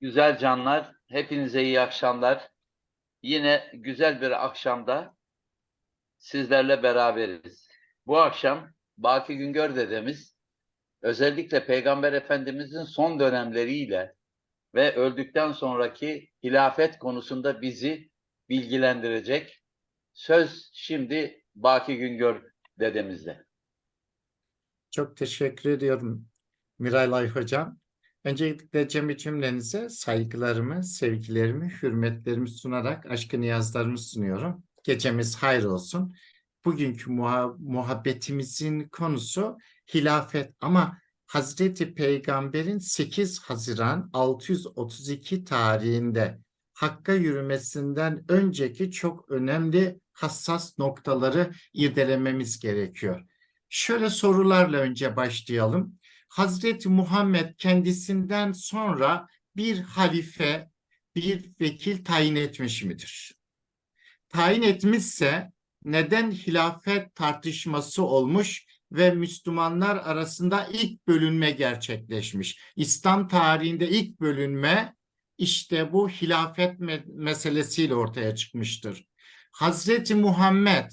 Güzel canlar, hepinize iyi akşamlar. Yine güzel bir akşamda sizlerle beraberiz. Bu akşam Baki Güngör dedemiz özellikle Peygamber Efendimizin son dönemleriyle ve öldükten sonraki hilafet konusunda bizi bilgilendirecek. Söz şimdi Baki Güngör dedemizde. Çok teşekkür ediyorum Miralay Hocam. Öncelikle cemi cümlenize saygılarımı, sevgilerimi, hürmetlerimi sunarak aşkı niyazlarımı sunuyorum. Gecemiz hayır olsun. Bugünkü muha- muhabbetimizin konusu hilafet ama Hazreti Peygamber'in 8 Haziran 632 tarihinde Hakk'a yürümesinden önceki çok önemli hassas noktaları irdelememiz gerekiyor. Şöyle sorularla önce başlayalım. Hazreti Muhammed kendisinden sonra bir halife, bir vekil tayin etmiş midir? Tayin etmişse neden hilafet tartışması olmuş ve Müslümanlar arasında ilk bölünme gerçekleşmiş? İslam tarihinde ilk bölünme işte bu hilafet me- meselesiyle ortaya çıkmıştır. Hazreti Muhammed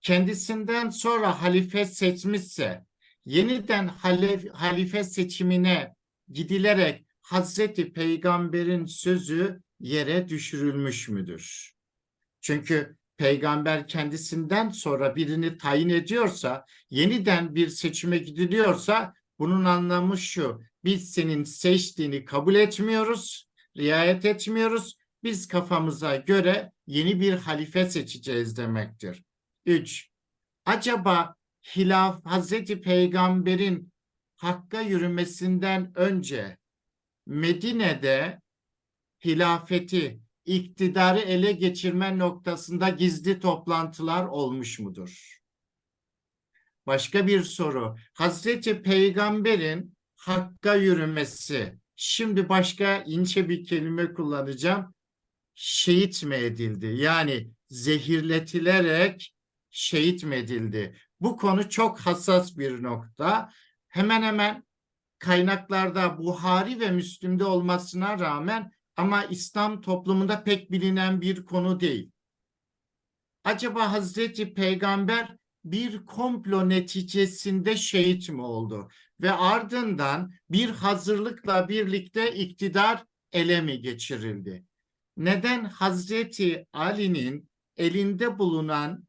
kendisinden sonra halife seçmişse yeniden halif- halife seçimine gidilerek Hazreti Peygamber'in sözü yere düşürülmüş müdür? Çünkü peygamber kendisinden sonra birini tayin ediyorsa, yeniden bir seçime gidiliyorsa bunun anlamı şu. Biz senin seçtiğini kabul etmiyoruz, riayet etmiyoruz. Biz kafamıza göre yeni bir halife seçeceğiz demektir. 3. Acaba hilaf Hazreti Peygamber'in Hakk'a yürümesinden önce Medine'de hilafeti, iktidarı ele geçirme noktasında gizli toplantılar olmuş mudur? Başka bir soru. Hazreti Peygamber'in Hakk'a yürümesi, şimdi başka ince bir kelime kullanacağım. Şehit mi edildi? Yani zehirletilerek şehit mi edildi? Bu konu çok hassas bir nokta. Hemen hemen kaynaklarda Buhari ve Müslim'de olmasına rağmen ama İslam toplumunda pek bilinen bir konu değil. Acaba Hazreti Peygamber bir komplo neticesinde şehit mi oldu? Ve ardından bir hazırlıkla birlikte iktidar ele mi geçirildi? Neden Hazreti Ali'nin elinde bulunan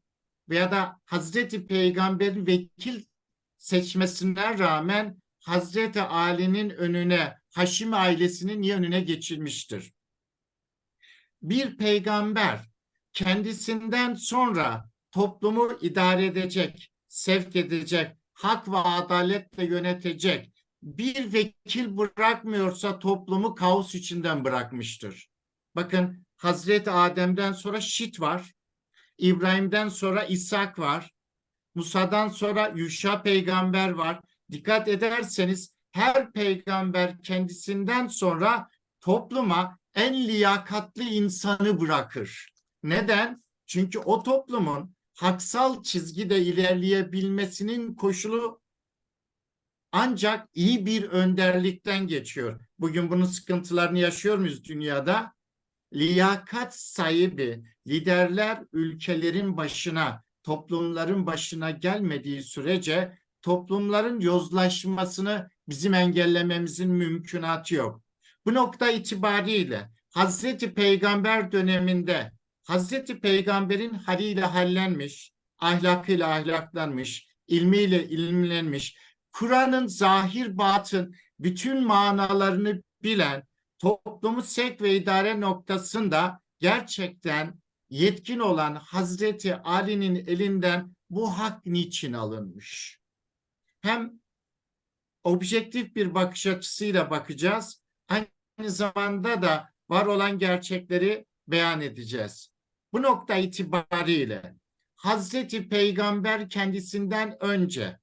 veya da Hazreti Peygamber'in vekil seçmesine rağmen Hazreti Ali'nin önüne Haşim ailesinin önüne geçilmiştir. Bir peygamber kendisinden sonra toplumu idare edecek, sevk edecek, hak ve adaletle yönetecek bir vekil bırakmıyorsa toplumu kaos içinden bırakmıştır. Bakın Hazreti Adem'den sonra Şit var. İbrahim'den sonra İshak var. Musa'dan sonra Yuşa peygamber var. Dikkat ederseniz her peygamber kendisinden sonra topluma en liyakatli insanı bırakır. Neden? Çünkü o toplumun haksal çizgide ilerleyebilmesinin koşulu ancak iyi bir önderlikten geçiyor. Bugün bunun sıkıntılarını yaşıyor muyuz dünyada? Liyakat sahibi liderler ülkelerin başına, toplumların başına gelmediği sürece toplumların yozlaşmasını bizim engellememizin mümkünatı yok. Bu nokta itibariyle Hazreti Peygamber döneminde Hazreti Peygamber'in haliyle hallenmiş, ahlakıyla ahlaklanmış, ilmiyle ilimlenmiş, Kur'an'ın zahir batın bütün manalarını bilen, toplumu sevk ve idare noktasında gerçekten yetkin olan Hazreti Ali'nin elinden bu hak niçin alınmış? Hem objektif bir bakış açısıyla bakacağız, aynı zamanda da var olan gerçekleri beyan edeceğiz. Bu nokta itibariyle Hazreti Peygamber kendisinden önce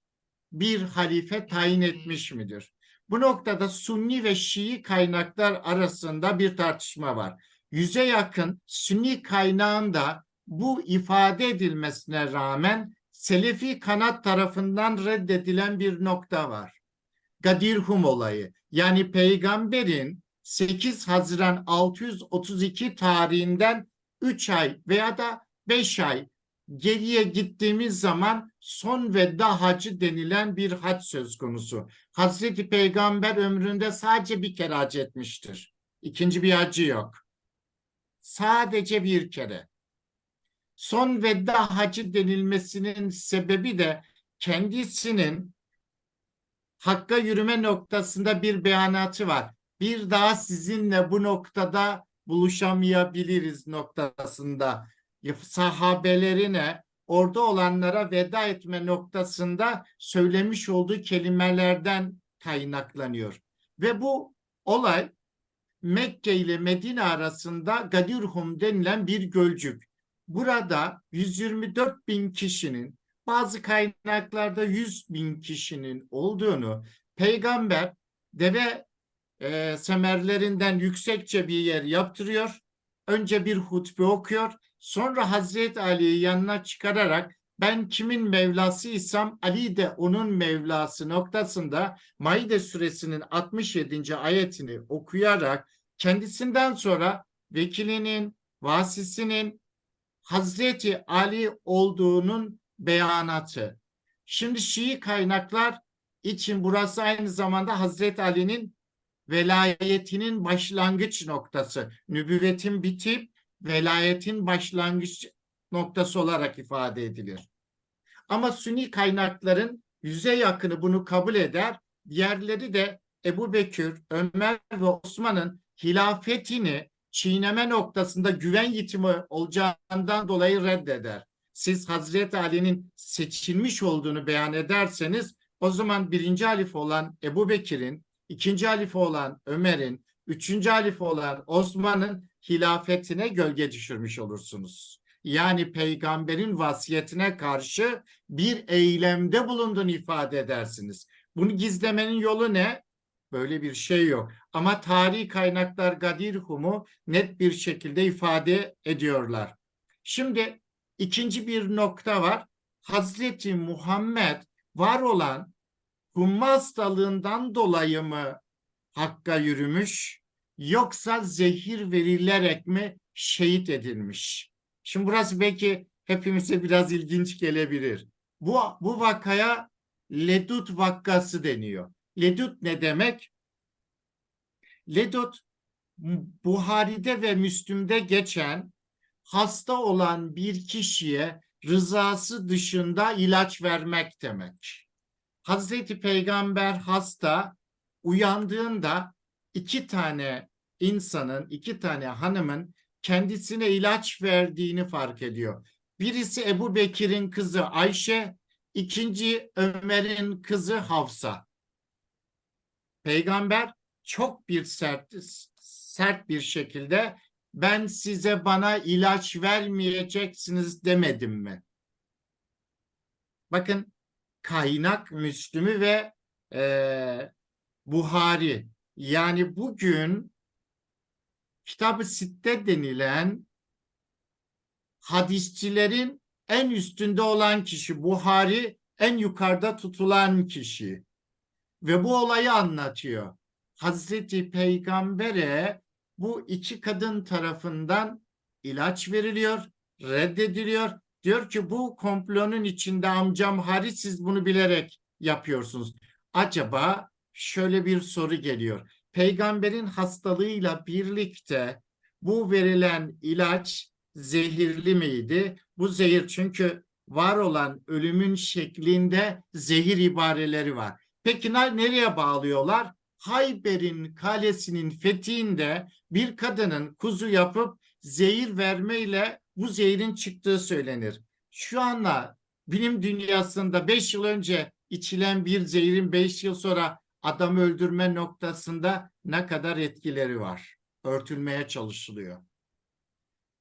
bir halife tayin etmiş midir? Bu noktada Sunni ve Şii kaynaklar arasında bir tartışma var. Yüze yakın Sünni kaynağında bu ifade edilmesine rağmen Selefi kanat tarafından reddedilen bir nokta var. Gadirhum olayı. Yani peygamberin 8 Haziran 632 tarihinden 3 ay veya da 5 ay geriye gittiğimiz zaman son veda hacı denilen bir hac söz konusu. Hazreti Peygamber ömründe sadece bir kere hac etmiştir. İkinci bir hacı yok. Sadece bir kere. Son veda hacı denilmesinin sebebi de kendisinin Hakka yürüme noktasında bir beyanatı var. Bir daha sizinle bu noktada buluşamayabiliriz noktasında. Sahabelerine, orada olanlara veda etme noktasında söylemiş olduğu kelimelerden kaynaklanıyor. Ve bu olay Mekke ile Medine arasında Gadirhum denilen bir gölcük. Burada 124 bin kişinin bazı kaynaklarda 100 bin kişinin olduğunu peygamber deve e, semerlerinden yüksekçe bir yer yaptırıyor. Önce bir hutbe okuyor. Sonra Hazreti Ali'yi yanına çıkararak ben kimin Mevlasıysam Ali de onun Mevlası noktasında Maide suresinin 67. ayetini okuyarak kendisinden sonra vekilinin, vasisinin Hazreti Ali olduğunun beyanatı. Şimdi Şii kaynaklar için burası aynı zamanda Hazreti Ali'nin velayetinin başlangıç noktası. Nübüvvetin bitip velayetin başlangıç noktası olarak ifade edilir. Ama Sünni kaynakların yüze yakını bunu kabul eder. Diğerleri de Ebu Bekir, Ömer ve Osman'ın hilafetini çiğneme noktasında güven yitimi olacağından dolayı reddeder. Siz Hazreti Ali'nin seçilmiş olduğunu beyan ederseniz o zaman birinci halife olan Ebu Bekir'in, ikinci halife olan Ömer'in, üçüncü halife olan Osman'ın hilafetine gölge düşürmüş olursunuz. Yani peygamberin vasiyetine karşı bir eylemde bulunduğunu ifade edersiniz. Bunu gizlemenin yolu ne? Böyle bir şey yok. Ama tarihi kaynaklar Gadirhum'u net bir şekilde ifade ediyorlar. Şimdi ikinci bir nokta var. Hazreti Muhammed var olan humma hastalığından dolayı mı Hakk'a yürümüş yoksa zehir verilerek mi şehit edilmiş? Şimdi burası belki hepimize biraz ilginç gelebilir. Bu, bu vakaya Ledut vakası deniyor. Ledut ne demek? Ledut Buhari'de ve Müslüm'de geçen hasta olan bir kişiye rızası dışında ilaç vermek demek. Hazreti Peygamber hasta uyandığında iki tane insanın, iki tane hanımın kendisine ilaç verdiğini fark ediyor. Birisi Ebu Bekir'in kızı Ayşe, ikinci Ömer'in kızı Hafsa. Peygamber çok bir sert sert bir şekilde ben size bana ilaç vermeyeceksiniz demedim mi? Bakın kaynak Müslümü ve e, Buhari. Yani bugün Kitab-ı Sitte denilen hadisçilerin en üstünde olan kişi Buhari en yukarıda tutulan kişi ve bu olayı anlatıyor. Hazreti Peygamber'e bu iki kadın tarafından ilaç veriliyor, reddediliyor. Diyor ki bu komplonun içinde amcam Haris siz bunu bilerek yapıyorsunuz. Acaba şöyle bir soru geliyor. Peygamberin hastalığıyla birlikte bu verilen ilaç zehirli miydi? Bu zehir çünkü var olan ölümün şeklinde zehir ibareleri var. Peki nereye bağlıyorlar? Hayber'in kalesinin fethinde bir kadının kuzu yapıp zehir vermeyle bu zehirin çıktığı söylenir. Şu anla bilim dünyasında 5 yıl önce içilen bir zehirin 5 yıl sonra adam öldürme noktasında ne kadar etkileri var? Örtülmeye çalışılıyor.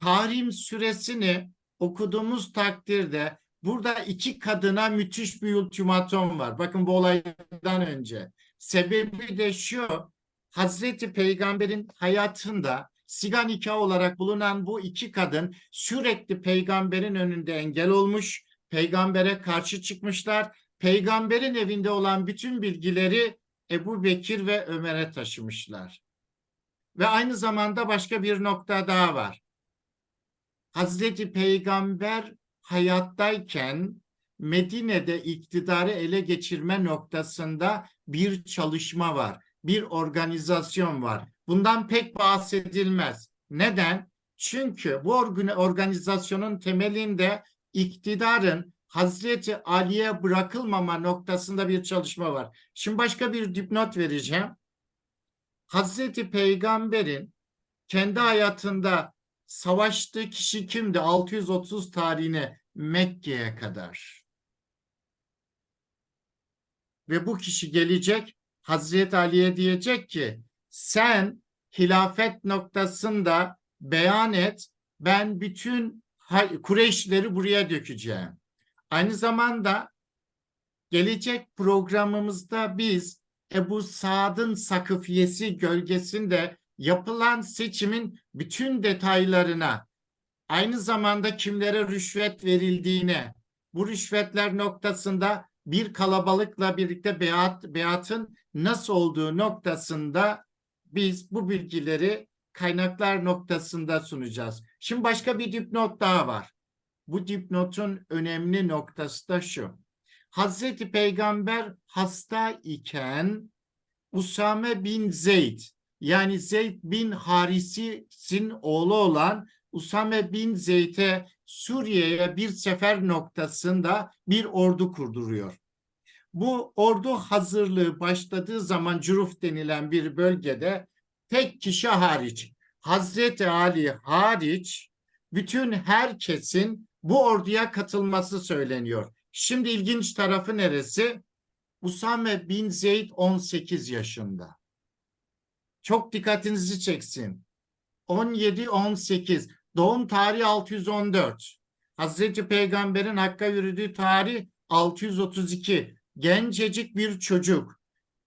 Tahrim süresini okuduğumuz takdirde burada iki kadına müthiş bir ultimatom var. Bakın bu olaydan önce. Sebebi de şu, Hazreti Peygamber'in hayatında siga nikah olarak bulunan bu iki kadın sürekli peygamberin önünde engel olmuş, peygambere karşı çıkmışlar. Peygamberin evinde olan bütün bilgileri Ebu Bekir ve Ömer'e taşımışlar. Ve aynı zamanda başka bir nokta daha var. Hazreti Peygamber hayattayken Medine'de iktidarı ele geçirme noktasında bir çalışma var, bir organizasyon var. Bundan pek bahsedilmez. Neden? Çünkü bu organ- organizasyonun temelinde iktidarın Hazreti Ali'ye bırakılmama noktasında bir çalışma var. Şimdi başka bir dipnot vereceğim. Hazreti Peygamber'in kendi hayatında savaştığı kişi kimdi? 630 tarihine Mekke'ye kadar. Ve bu kişi gelecek Hazreti Ali'ye diyecek ki sen hilafet noktasında beyan et ben bütün Kureyşleri buraya dökeceğim. Aynı zamanda gelecek programımızda biz Ebu Saad'ın sakıfiyesi gölgesinde yapılan seçimin bütün detaylarına, aynı zamanda kimlere rüşvet verildiğine, bu rüşvetler noktasında bir kalabalıkla birlikte beyat, beyatın nasıl olduğu noktasında biz bu bilgileri kaynaklar noktasında sunacağız. Şimdi başka bir dipnot daha var. Bu dipnotun önemli noktası da şu. Hazreti Peygamber hasta iken Usame bin Zeyd yani Zeyd bin Haris'in oğlu olan Usame bin Zeyd'e Suriye'ye bir sefer noktasında bir ordu kurduruyor. Bu ordu hazırlığı başladığı zaman Curuf denilen bir bölgede tek kişi hariç Hazreti Ali hariç bütün herkesin bu orduya katılması söyleniyor. Şimdi ilginç tarafı neresi? Usame bin Zeyd 18 yaşında. Çok dikkatinizi çeksin. 17-18. Doğum tarihi 614. Hazreti Peygamber'in Hakk'a yürüdüğü tarih 632. Gencecik bir çocuk.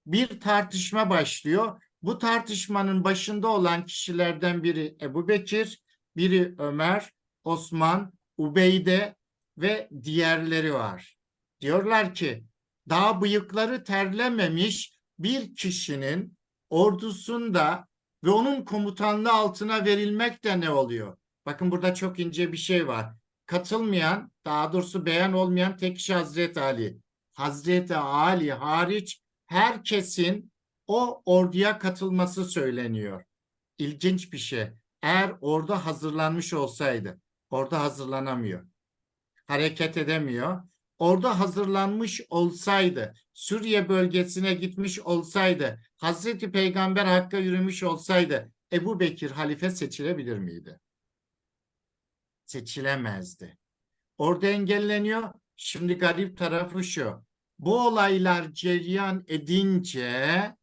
Bir tartışma başlıyor. Bu tartışmanın başında olan kişilerden biri Ebu Bekir, biri Ömer, Osman, Ubeyde ve diğerleri var. Diyorlar ki daha bıyıkları terlememiş bir kişinin ordusunda ve onun komutanlığı altına verilmek de ne oluyor? Bakın burada çok ince bir şey var. Katılmayan, daha doğrusu beyan olmayan tek kişi Hazreti Ali. Hazreti Ali hariç herkesin o orduya katılması söyleniyor. İlginç bir şey. Eğer orada hazırlanmış olsaydı, orada hazırlanamıyor. Hareket edemiyor. Orada hazırlanmış olsaydı, Suriye bölgesine gitmiş olsaydı, Hazreti Peygamber Hakk'a yürümüş olsaydı, Ebu Bekir halife seçilebilir miydi? Seçilemezdi. Orada engelleniyor. Şimdi garip tarafı şu. Bu olaylar cereyan edince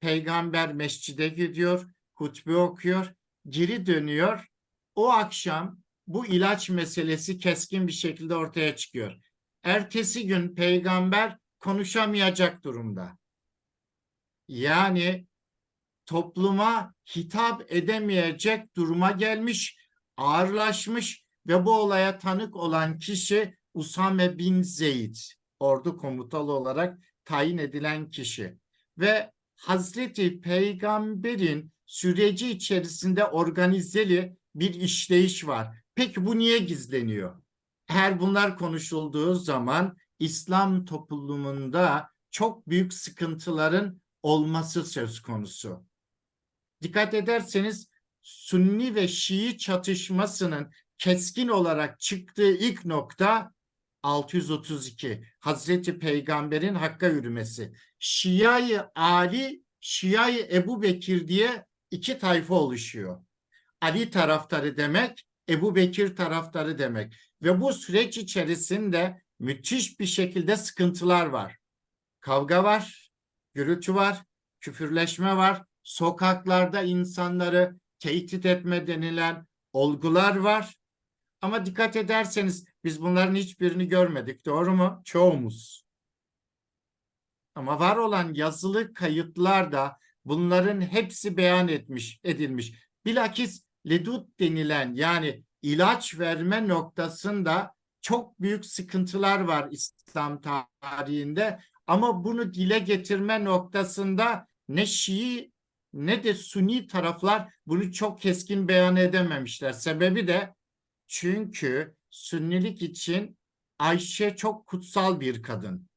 peygamber mescide gidiyor, hutbe okuyor, geri dönüyor. O akşam bu ilaç meselesi keskin bir şekilde ortaya çıkıyor. Ertesi gün peygamber konuşamayacak durumda. Yani topluma hitap edemeyecek duruma gelmiş, ağırlaşmış ve bu olaya tanık olan kişi Usame bin Zeyd, ordu komutanı olarak tayin edilen kişi. Ve Hazreti Peygamber'in süreci içerisinde organizeli bir işleyiş var. Peki bu niye gizleniyor? Eğer bunlar konuşulduğu zaman İslam toplumunda çok büyük sıkıntıların olması söz konusu. Dikkat ederseniz Sünni ve Şii çatışmasının keskin olarak çıktığı ilk nokta 632 Hazreti Peygamber'in Hakk'a yürümesi. Şiayı Ali, Şiayı Ebu Bekir diye iki tayfa oluşuyor. Ali taraftarı demek, Ebu Bekir taraftarı demek. Ve bu süreç içerisinde müthiş bir şekilde sıkıntılar var. Kavga var, gürültü var, küfürleşme var, sokaklarda insanları tehdit etme denilen olgular var. Ama dikkat ederseniz biz bunların hiçbirini görmedik. Doğru mu? Çoğumuz. Ama var olan yazılı kayıtlarda bunların hepsi beyan etmiş, edilmiş. Bilakis ledut denilen yani ilaç verme noktasında çok büyük sıkıntılar var İslam tarihinde. Ama bunu dile getirme noktasında ne Şii ne de Sünni taraflar bunu çok keskin beyan edememişler. Sebebi de çünkü Sünnilik için Ayşe çok kutsal bir kadın.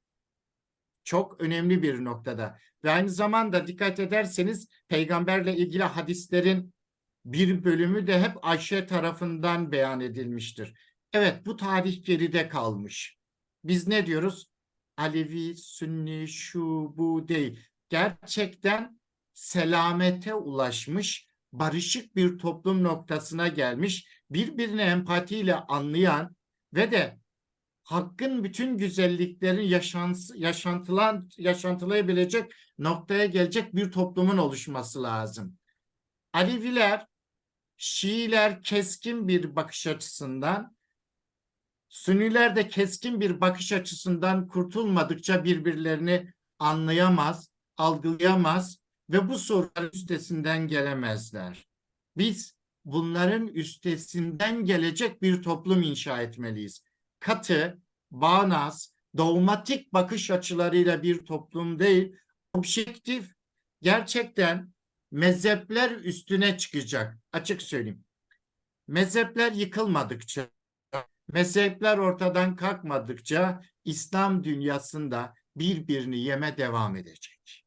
Çok önemli bir noktada. Ve aynı zamanda dikkat ederseniz peygamberle ilgili hadislerin bir bölümü de hep Ayşe tarafından beyan edilmiştir. Evet bu tarih geride kalmış. Biz ne diyoruz? Alevi, Sünni, şu, bu değil. Gerçekten selamete ulaşmış, barışık bir toplum noktasına gelmiş, birbirini empatiyle anlayan ve de hakkın bütün güzelliklerini yaşansı, yaşantılan, yaşantılayabilecek noktaya gelecek bir toplumun oluşması lazım. Aleviler, Şiiler keskin bir bakış açısından, Sünniler de keskin bir bakış açısından kurtulmadıkça birbirlerini anlayamaz, algılayamaz ve bu soruların üstesinden gelemezler. Biz bunların üstesinden gelecek bir toplum inşa etmeliyiz. Katı, bağnaz, dogmatik bakış açılarıyla bir toplum değil, objektif, gerçekten mezhepler üstüne çıkacak. Açık söyleyeyim. Mezhepler yıkılmadıkça, mezhepler ortadan kalkmadıkça İslam dünyasında birbirini yeme devam edecek.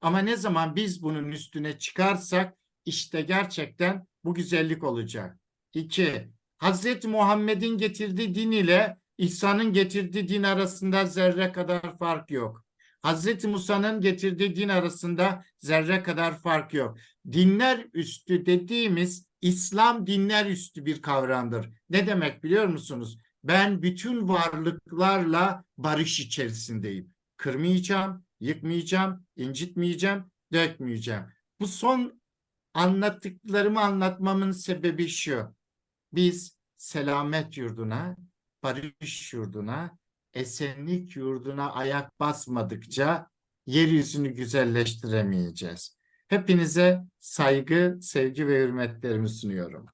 Ama ne zaman biz bunun üstüne çıkarsak işte gerçekten bu güzellik olacak. İki, Hazreti Muhammed'in getirdiği din ile İsa'nın getirdiği din arasında zerre kadar fark yok. Hazreti Musa'nın getirdiği din arasında zerre kadar fark yok. Dinler üstü dediğimiz İslam dinler üstü bir kavramdır. Ne demek biliyor musunuz? Ben bütün varlıklarla barış içerisindeyim. Kırmayacağım, yıkmayacağım, incitmeyeceğim, dökmeyeceğim. Bu son anlattıklarımı anlatmamın sebebi şu. Biz selamet yurduna, barış yurduna, esenlik yurduna ayak basmadıkça yeryüzünü güzelleştiremeyeceğiz. Hepinize saygı, sevgi ve hürmetlerimi sunuyorum.